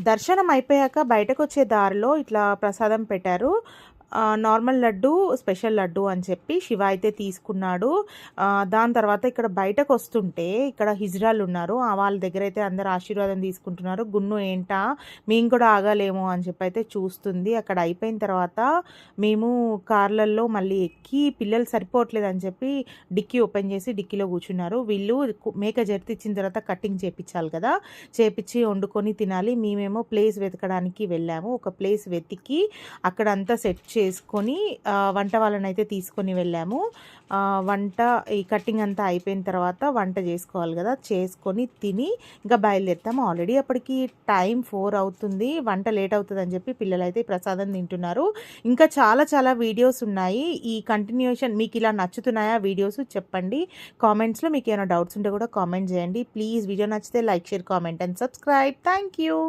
దర్శనం అయిపోయాక బయటకు వచ్చే దారిలో ఇట్లా ప్రసాదం పెట్టారు. నార్మల్ లడ్డు స్పెషల్ లడ్డు అని చెప్పి శివ అయితే తీసుకున్నాడు. దాని తర్వాత ఇక్కడ బయటకు వస్తుంటే ఇక్కడ హిజ్రాలు ఉన్నారు. ఆ వాళ్ళ దగ్గర అయితే అందరు ఆశీర్వాదం తీసుకుంటున్నారు. గున్ను ఏంటా? మేము కూడా ఆగలేము అని చెప్పి అయితే చూస్తుంది. అక్కడ అయిపోయిన తర్వాత మేము కార్లల్లో మళ్ళీ ఎక్కి పిల్లలు సరిపోవట్లేదు అని చెప్పి డిక్కీ ఓపెన్ చేసి డిక్కీలో కూర్చున్నారు. వీళ్ళు మేక జర్తి ఇచ్చిన తర్వాత కటింగ్ చేపించాలి కదా. చేపించి వండుకొని తినాలి. మేమేమో ప్లేస్ వెతకడానికి వెళ్ళాము. ఒక ప్లేస్ వెతికి అక్కడ అంతా సెట్ చేసుకొని వంట వాళ్ళని అయితే తీసుకొని వెళ్ళాము. వంట ఈ కటింగ్ అంతా అయిపోయిన తర్వాత వంట చేసుకోవాలి కదా చేసుకొని తిని ఇంకా బయలుదేరుతాము. ఆల్రెడీ అప్పటికి టైం ఫోర్ అవుతుంది వంట లేట్ అవుతుంది అని చెప్పి పిల్లలు అయితే ప్రసాదం తింటున్నారు. ఇంకా చాలా చాలా వీడియోస్ ఉన్నాయి. ఈ కంటిన్యూషన్ మీకు ఇలా నచ్చుతున్నాయా వీడియోస్ చెప్పండి. కామెంట్స్లో మీకు ఏమైనా డౌట్స్ ఉంటే కూడా కామెంట్ చేయండి. ప్లీజ్ వీడియో నచ్చితే like share comment and subscribe thank you